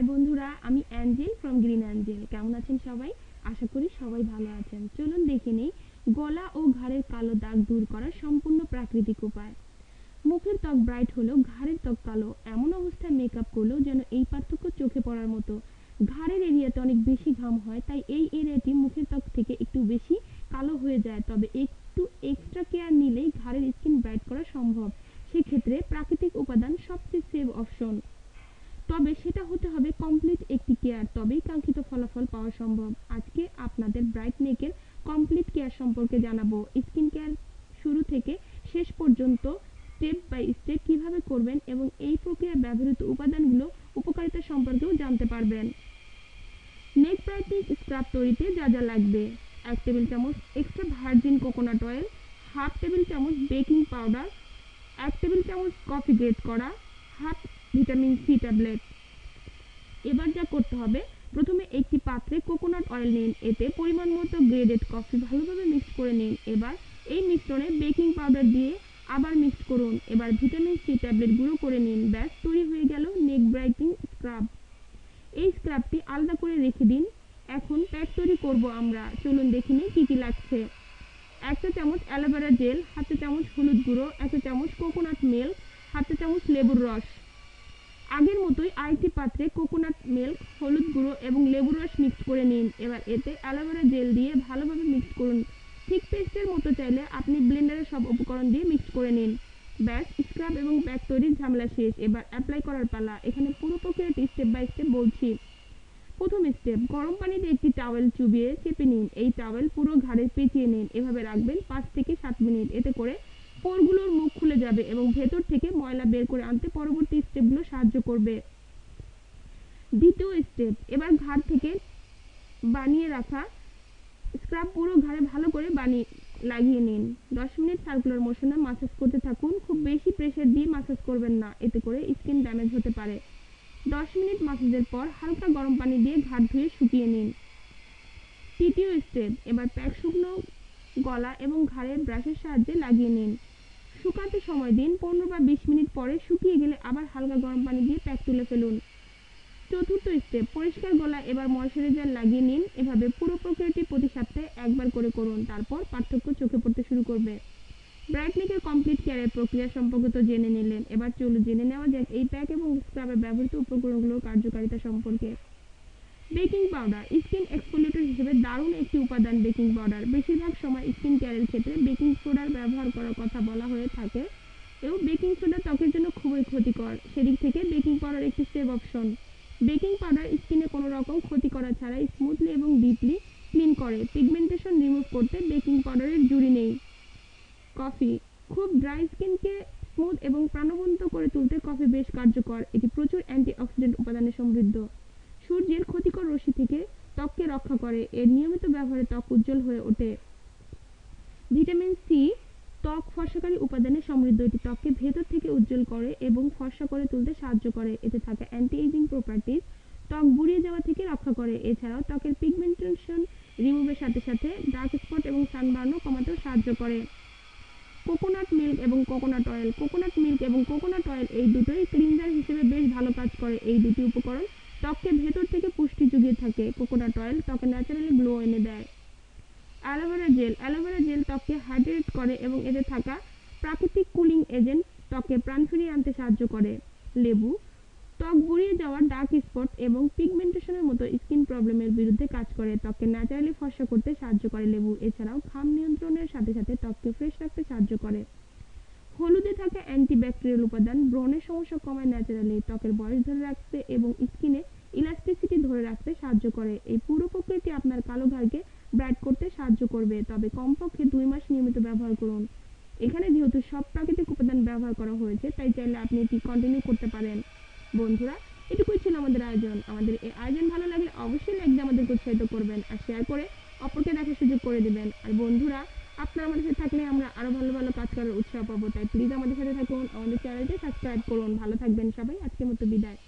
High বন্ধুরা, আমি Angel from green Angel কেমন আছেন সবাই? আশা করি সবাই ভালো আছেন। চলুন দেখে নেই, গলা ও ঘাড়ের কালো দাগ দূর করার সম্পূর্ণ প্রাকৃতিক উপায়। মুখের ত্বক ব্রাইট হলেও ঘাড়ের ত্বক কালো। এমন অবস্থায় মেকআপ করলেও যেন এই পার্থক্য চোখে পড়ার মতো। ঘাড়ের এরিয়াতে অনেক বেশি ঘাম হয়, তাই এই এরিয়াটি মুখের ত্বক থেকে একটু বেশি কালো হয়ে যায়। তবে একটু এক্সট্রা কেয়ার নিলেই ঘাড়ের স্কিন ব্রাইট করা সম্ভব। সেক্ষেত্রে প্রাকৃতিক উপাদান সবচেয়ে সেভ অপশন তবে সেটা হতে হবে কমপ্লিট একটি কেয়ার তবেই কাঙ্ক্ষিত ফলাফল পাওয়া সম্ভব। আজকে আপনাদের ব্রাইট নেকের কমপ্লিট কেয়ার সম্পর্কে জানাব। স্কিন কেয়ার শুরু থেকে শেষ পর্যন্ত স্টেপ বাই স্টেপ কীভাবে করবেন এবং এই প্রক্রিয়ায় ব্যবহৃত উপাদানগুলো উপকারিতা সম্পর্কেও জানতে পারবেন। নেক ব্রাইটনিং স্ক্রাব তৈরিতে যা যা লাগবে। এক টেবিল চামচ extra virgin coconut oil half table চামচ বেকিং পাউডার এক টেবিল চামচ কফি গ্রেট করা হাফ ভিটামিন সি ট্যাবলেট। এবার যা করতে হবে, প্রথমে একটি পাত্রে কোকোনাট অয়েল নিন, এতে পরিমাণ মতো গ্রেডেড কফি ভালোভাবে মিক্স করে নিন। এবার এই মিশ্রণে বেকিং পাউডার দিয়ে আবার মিক্স করুন। এবার ভিটামিন সি ট্যাবলেট গুঁড়ো করে নিন। ব্যাস, তৈরি হয়ে গেল নেক ব্রাইটিং স্ক্রাব। এই স্ক্রাবটি আলাদা করে রেখে দিন। এখন প্যাক তৈরি করব আমরা। চলুন দেখে নিই কী কী লাগছে। একটা চামচ অ্যালোভেরা জেল হাতে চামচ হলুদ গুঁড়ো একটা চামচ কোকোনাট মিল্ক হাতে চামচ লেবুর রস। আগের মতোই আরেকটি পাত্রে কোকোনাট মিল্ক হলুদ গুঁড়ো এবং লেবুর রস মিক্স করে নিন। এবার এতে অ্যালোভেরা জেল দিয়ে ভালোভাবে মিক্স করুন। ঠিক পেস্টের মতো চাইলে আপনি ব্লেন্ডারের সব উপকরণ দিয়ে মিক্স করে নিন। ব্যাস স্ক্রাব এবং ব্যাগ তৈরির ঝামেলা শেষ। এবার অ্যাপ্লাই করার পালা। এখানে পুরো প্রক্রিয়াটি স্টেপ বাই স্টেপ বলছি। প্রথম স্টেপ গরম পানিতে একটি টাওয়েল চুবিয়ে চেপে নিন। এই টাওয়েল পুরো ঘাড়ে পেঁচিয়ে নিন। এভাবে রাখবেন পাঁচ থেকে সাত মিনিট। এতে করে পোরগুলোর মুখ খুলে যাবে এবং ভেতর থেকে ময়লা বের করে আনতে পরবর্তী স্টেপগুলো সাহায্য করবে। দ্বিতীয় স্টেপ, এবার ঘাড় থেকে বানিয়ে রাখা স্ক্রাব পুরো ঘাড়ে ভালো করে বানিয়ে লাগিয়ে নিন। দশ মিনিট সার্কুলার মোশনে মাসাজ করতে থাকুন। খুব বেশি প্রেশার দিয়ে মাসাজ করবেন না, এতে করে স্কিন ড্যামেজ হতে পারে। দশ মিনিট মাসাজের পর হালকা গরম পানি দিয়ে ঘাট ধুয়ে শুকিয়ে নিন। তৃতীয় স্টেপ, এবার প্যাক শুকনো গলা এবং ঘাড়ের ব্রাশের সাহায্যে লাগিয়ে নিন। শুকাতে সময় দিন, পনেরো বা বিশ মিনিট পরে শুকিয়ে গেলে আবার হালকা গরম পানি দিয়ে প্যাক তুলে ফেলুন। চতুর্থ স্টেপ পরিষ্কার গলা এবার ময়শ্চারাইজার লাগিয়ে নিন। এভাবে পুরো প্রক্রিয়াটি প্রতি সপ্তাহে একবার করে করুন, তারপর পার্থক্য চোখে পড়তে শুরু করবে। ব্রাইটনিকের কমপ্লিট কেয়ারের প্রক্রিয়া সম্পর্কে তো জেনে নিলেন। এবার চলুন জেনে নেওয়া যাক এই প্যাক এবং স্ক্রাবে ব্যবহৃত উপকরণগুলোর কার্যকারিতা সম্পর্কে। বেকিং পাউডার, স্কিন এক্সফোলিয়েটর হিসেবে দারুণ একটি উপাদান বেকিং পাউডার বেশিরভাগ সময় স্কিন কেয়ারের ক্ষেত্রে বেকিং সোডার ব্যবহার করার কথা বলা হয়ে থাকে এবং বেকিং সোডা ত্বকের জন্য খুবই ক্ষতিকর। সেদিক থেকে বেকিং পাউডার একটি সেভ অপশন বেকিং পাউডার স্কিনে কোনো রকম ক্ষতি করা ছাড়া স্মুথলি এবং ডিপলি ক্লিন করে। পিগমেন্টেশন রিমুভ করতে বেকিং পাউডারের জুড়ি নেই। কফি খুব ড্রাই স্কিনকে স্মুথ এবং প্রাণবন্ত করে তুলতে কফি বেশ কার্যকর। এটি প্রচুর অ্যান্টিঅক্সিডেন্ট উপাদানে সমৃদ্ধ। সূর্যের ক্ষতিকর রশ্মি থেকে ত্বককে রক্ষা করে। এর নিয়মিত ব্যবহারে ত্বক উজ্জ্বল হয়ে ওঠে। ভিটামিন সি ত্বক ফর্সাকারী উপাদানে সমৃদ্ধ। এটি ত্বককে ভেতর থেকে উজ্জ্বল করে এবং ফর্সা করে তুলতে সাহায্য করে। এতে থাকা অ্যান্টি এজিং প্রপার্টিজ ত্বক বুড়িয়ে যাওয়া থেকে রক্ষা করে। এছাড়াও ত্বকের পিগমেন্টেশন রিমুভের সাথে সাথে ডার্ক স্পট এবং সানবার্নও কমাতেও সাহায্য করে। কোকোনাট মিল্ক এবং কোকোনাট অয়েল কোকোনাট মিল্ক এবং কোকোনাট অয়েল এই দুটোই ক্লিনজার হিসেবে বেশ ভালো কাজ করে। এই দুটি উপকরণ ত্বককে ভেতর থেকে পুষ্টি জুগিয়ে থাকে। কোকোনাট অয়েল ত্বকে ন্যাচারালি গ্লো এনে দেয়। Aloe vera gel aloe vera gel ত্বককে হাইড্রেট করে এবং এতে থাকা প্রাকৃতিক কুলিং এজেন্ট ত্বকে প্রাণ ফিরিয়ে আনতে সাহায্য করে। লেবু, ত্বক বুড়িয়ে যাওয়া ডার্ক স্পট এবং পিগমেন্টেশনের মতো স্কিন প্রবলেমের বিরুদ্ধে কাজ করে। ত্বককে ন্যাচারালি ফর্সা করতে সাহায্য করে লেবু। এছাড়াও ঘাম নিয়ন্ত্রণের সাথে সাথে ত্বককে ফ্রেশ রাখতে সাহায্য করে। হলুদে থাকা অ্যান্টিব্যাকটেরিয়াল উপাদান ব্রণের সমস্যা কমায় ন্যাচারালি। ত্বকের বয়স ধরে রাখতে এবং স্কিনে ইলাস্টিসিটি ধরে রাখতে সাহায্য করে। এই পুরো প্রক্রিয়াটি আপনার কালো ঘাড়কে ব্রাইট করতে সাহায্য করবে। তবে কমপক্ষে দুই মাস নিয়মিত ব্যবহার করুন। এখানে যেহেতু সব প্রাকৃতিক উপাদান ব্যবহার করা হয়েছে, তাই চাইলে আপনি এটি কন্টিনিউ করতে পারেন। বন্ধুরা, এটুকুই ছিল আমাদের আয়োজন। আমাদের এই আয়োজন ভালো লাগলে অবশ্যই লাইক দিয়ে আমাদেরকে উৎসাহিত করবেন আর শেয়ার করে অপরকে দেখার সুযোগ করে দেবেন। আর বন্ধুরা, আপনারা আমাদের সাথে থাকলে আমরা আরও ভালো ভালো কাজ করার উৎসাহ পাবো। তাই প্লিজ আমাদের সাথে থাকুন, আমাদের চ্যানেলটি সাবস্ক্রাইব করুন। ভালো থাকবেন সবাই। আজকের মতো বিদায়।